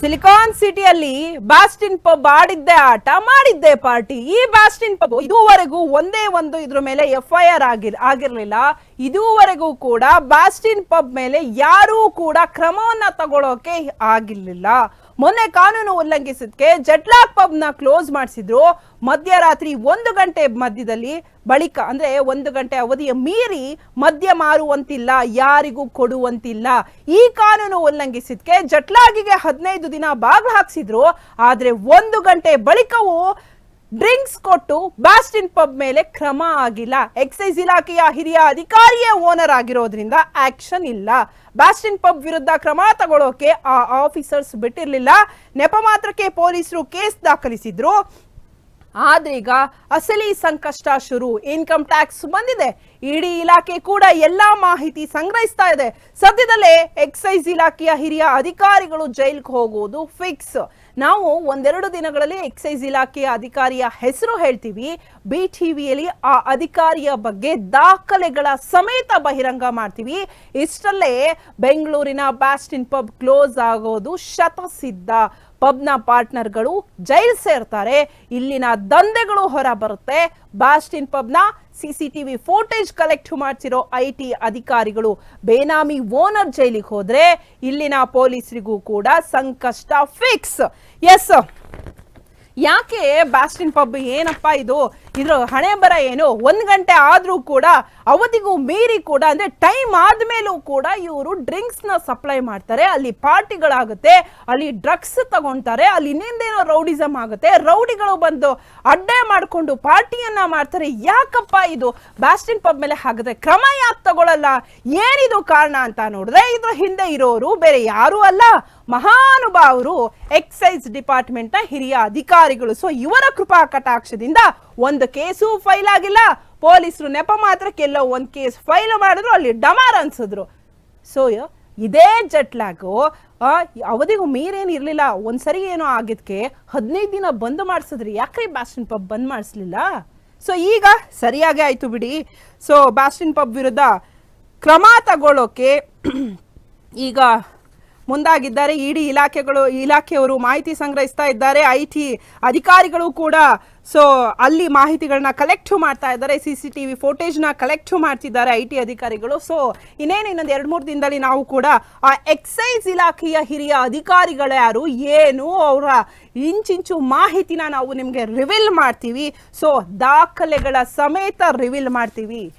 Silicon ಸಿಟಿಯಲ್ಲಿ ಬಾಸ್ಟಿನ್ pub ಆಡಿದ್ದೆ ಆಟ, ಮಾಡಿದ್ದೆ ಪಾರ್ಟಿ. ಈ ಬಾಸ್ಟಿನ್ ಪಬ್ ಇದುವರೆಗೂ ಒಂದೇ ಒಂದು ಇದ್ರ ಮೇಲೆ ಎಫ್ ಐ ಆರ್ ಆಗಿರ್, ಆಗಿರ್ಲಿಲ್ಲ. ಇದುವರೆಗೂ ಕೂಡ ಬಾಸ್ಟಿನ್ ಪಬ್ ಮೇಲೆ ಯಾರೂ ಕೂಡ ಕ್ರಮವನ್ನ ತಗೊಳ್ಳೋಕೆ ಆಗಿರ್ಲಿಲ್ಲ. ಮೊನ್ನೆ ಕಾನೂನು ಉಲ್ಲಂಘಿಸಿದ್ಕೆ ಜಟ್ಲಾಕ್ ಪಬ್ನ ಕ್ಲೋಸ್ ಮಾಡಿಸಿದ್ರು. ಮಧ್ಯರಾತ್ರಿ ಒಂದು ಗಂಟೆ ಮಧ್ಯದಲ್ಲಿ ಬಳಿಕ, ಅಂದ್ರೆ ಒಂದು ಗಂಟೆ ಅವಧಿಯ ಮೀರಿ ಮದ್ಯ ಮಾರುವಂತಿಲ್ಲ, ಯಾರಿಗೂ ಕೊಡುವಂತಿಲ್ಲ. ಈ ಕಾನೂನು ಉಲ್ಲಂಘಿಸಿದ್ಕೆ ಜಟ್ಲಾಗಿಗೆ ಹದಿನೈದು ದಿನ ಬಾಗ್ಲು ಹಾಕ್ಸಿದ್ರು. ಆದ್ರೆ ಒಂದು ಗಂಟೆ ಬಳಿಕವೂ ಡ್ರಿಂಕ್ಸ್ ಕೊಟ್ಟು ಬ್ಯಾಸ್ಟಿನ್ ಪಬ್ ಮೇಲೆ ಕ್ರಮ ಆಗಿಲ್ಲ. ಎಕ್ಸೈಸ್ ಇಲಾಖೆಯ ಹಿರಿಯ ಅಧಿಕಾರಿಯೇ ಓನರ್ ಆಗಿರೋದ್ರಿಂದ ಆಕ್ಷನ್ ಇಲ್ಲ. ಬ್ಯಾಸ್ಟಿನ್ ಪಬ್ ವಿರುದ್ಧ ಕ್ರಮ ತಗೊಳ್ಳೋಕೆ ಆ ಆಫೀಸರ್ಸ್ ಬಿಟ್ಟಿರಲಿಲ್ಲ. ನೆಪ ಮಾತ್ರಕ್ಕೆ ಪೊಲೀಸರು ಕೇಸ್ ದಾಖಲಿಸಿದ್ರು. ಆದ್ರೀಗ ಅಸಲಿ ಸಂಕಷ್ಟ ಶುರು. ಇನ್ಕಮ್ ಟ್ಯಾಕ್ಸ್ ಬಂದಿದೆ. ಇಡೀ ಇಲಾಖೆ ಕೂಡ ಎಲ್ಲಾ ಮಾಹಿತಿ ಸಂಗ್ರಹಿಸ್ತಾ ಇದೆ. ಸದ್ಯದಲ್ಲೇ ಎಕ್ಸೈಸ್ ಇಲಾಖೆಯ ಹಿರಿಯ ಅಧಿಕಾರಿಗಳು ಜೈಲ್ಗೆ ಹೋಗುವುದು ಫಿಕ್ಸ್ ನಾವು ಒಂದೆರಡು ದಿನಗಳಲ್ಲಿ ಎಕ್ಸೈಸ್ ಇಲಾಖೆಯ ಅಧಿಕಾರಿಯ ಹೆಸರು ಹೇಳ್ತೀವಿ. ಬಿ ಟಿವಿಯಲ್ಲಿ ಆ ಅಧಿಕಾರಿಯ ಬಗ್ಗೆ ದಾಖಲೆಗಳ ಸಮೇತ ಬಹಿರಂಗ ಮಾಡ್ತೀವಿ. ಇಷ್ಟಲ್ಲೇ ಬೆಂಗಳೂರಿನ ಬ್ಯಾಸ್ಟಿನ್ ಪಬ್ ಕ್ಲೋಸ್ ಆಗೋದು ಶತಸಿದ್ಧ. ಪಬ್ನ ಪಾರ್ಟ್ನರ್ಗಳು ಜೈಲ್ ಸೇರ್ತಾರೆ, ಇಲ್ಲಿನ ದಂಧೆಗಳು ಹೊರ ಬರುತ್ತೆ ಬಾಸ್ಟಿನ್ ಪಬ್ನ ಸಿಸಿಟಿವಿ ಫೋಟೇಜ್ ಕಲೆಕ್ಟ್ ಮಾಡ್ತಿರೋ ಐ ಟಿ ಅಧಿಕಾರಿಗಳು ಬೇನಾಮಿ ಓನರ್ ಜೈಲಿಗೆ ಹೋದ್ರೆ ಇಲ್ಲಿನ ಪೊಲೀಸರಿಗೂ ಕೂಡ ಸಂಕಷ್ಟ ಫಿಕ್ಸ್ ಎಸ್ ಯಾಕೆ ಬ್ಯಾಸ್ಟಿನ್ ಪಬ್ ಏನಪ್ಪ ಇದು? ಇದ್ರ ಹಣೆ ಬರ ಏನು? ಒಂದು ಗಂಟೆ ಆದರೂ ಕೂಡ, ಅವಧಿಗೂ ಮೀರಿ ಕೂಡ, ಅಂದ್ರೆ ಟೈಮ್ ಆದಮೇಲೂ ಕೂಡ ಇವರು ಡ್ರಿಂಕ್ಸ್ನ ಸಪ್ಲೈ ಮಾಡ್ತಾರೆ. ಅಲ್ಲಿ ಪಾರ್ಟಿಗಳಾಗುತ್ತೆ, ಅಲ್ಲಿ ಡ್ರಗ್ಸ್ ತಗೊಂತಾರೆ, ಅಲ್ಲಿ ಇನ್ನೇನೇನೋ ರೌಡಿಸಮ್ ಆಗುತ್ತೆ. ರೌಡಿಗಳು ಬಂದು ಅಡ್ಡೆ ಮಾಡ್ಕೊಂಡು ಪಾರ್ಟಿಯನ್ನ ಮಾಡ್ತಾರೆ. ಯಾಕಪ್ಪ ಇದು ಬ್ಯಾಸ್ಟಿನ್ ಪಬ್ ಮೇಲೆ ಹಾಕಿದ್ರೆ ಕ್ರಮ ಯಾಕೆ ತಗೊಳ್ಳಲ್ಲ ಏನಿದು ಕಾರಣ ಅಂತ ನೋಡಿದ್ರೆ ಇದ್ರ ಹಿಂದೆ ಇರೋರು ಬೇರೆ ಯಾರೂ ಅಲ್ಲ. ಮಹಾನುಭಾವರು ಎಕ್ಸೈಸ್ ಡಿಪಾರ್ಟ್ಮೆಂಟ್ನ ಹಿರಿಯ ಅಧಿಕಾರಿಗಳು. ಸೊ ಇವರ ಕೃಪಾ ಕಟಾಕ್ಷದಿಂದ ಒಂದು ಕೇಸು ಫೈಲ್ ಆಗಿಲ್ಲ. ಪೊಲೀಸರು ನೆಪ ಮಾತ್ರ ಕೆಲವು ಒಂದು ಕೇಸ್ ಫೈಲ್ ಮಾಡಿದ್ರು, ಅಲ್ಲಿ ಡಮಾರ್ ಅನ್ಸಿದ್ರು. ಸೊ ಇದೇ ಜಟ್ಲಾಗು ಅವಧಿಗೂ ಮೀರೇನು ಇರಲಿಲ್ಲ. ಒಂದ್ಸರಿ ಏನೋ ಆಗಿದ್ಕೆ ಹದಿನೈದು ದಿನ ಬಂದ್ ಮಾಡಿಸಿದ್ರಿ. ಯಾಕ್ರಿ ಬ್ಯಾಸ್ಟಿನ್ ಪಬ್ ಬಂದ್ ಮಾಡಿಸ್ಲಿಲ್ಲ? ಸೊ ಈಗ ಸರಿಯಾಗಿ ಆಯ್ತು ಬಿಡಿ. ಸೊ ಬ್ಯಾಸ್ಟಿನ್ ಪಬ್ ವಿರುದ್ಧ ಕ್ರಮ ತಗೊಳ್ಳೋಕೆ ಈಗ ಮುಂದಾಗಿದ್ದಾರೆ. ಇಡಿ ಇಲಾಖೆಗಳು, ಇಲಾಖೆಯವರು ಮಾಹಿತಿ ಸಂಗ್ರಹಿಸ್ತಾ ಇದ್ದಾರೆ. ಐ ಟಿ ಅಧಿಕಾರಿಗಳು ಕೂಡ, ಸೊ, ಅಲ್ಲಿ ಮಾಹಿತಿಗಳನ್ನ ಕಲೆಕ್ಟ್ ಮಾಡ್ತಾ ಇದ್ದಾರೆ. ಸಿ ಸಿ ಟಿ ವಿ ಫೋಟೇಜ್ನ ಕಲೆಕ್ಟ್ ಮಾಡ್ತಿದ್ದಾರೆ ಐ ಟಿ ಅಧಿಕಾರಿಗಳು. ಸೊ ಇನ್ನೇನು ಇನ್ನೊಂದು ಎರಡು, ಮೂರು ದಿನದಲ್ಲಿ ನಾವು ಕೂಡ ಆ ಎಕ್ಸೈಸ್ ಇಲಾಖೆಯ ಹಿರಿಯ ಅಧಿಕಾರಿಗಳು ಯಾರು, ಏನು, ಅವರ ಇಂಚಿಂಚು ಮಾಹಿತಿನ ನಾವು ನಿಮಗೆ ರಿವೀಲ್ ಮಾಡ್ತೀವಿ. ಸೊ ದಾಖಲೆಗಳ ಸಮೇತ ರಿವೀಲ್ ಮಾಡ್ತೀವಿ.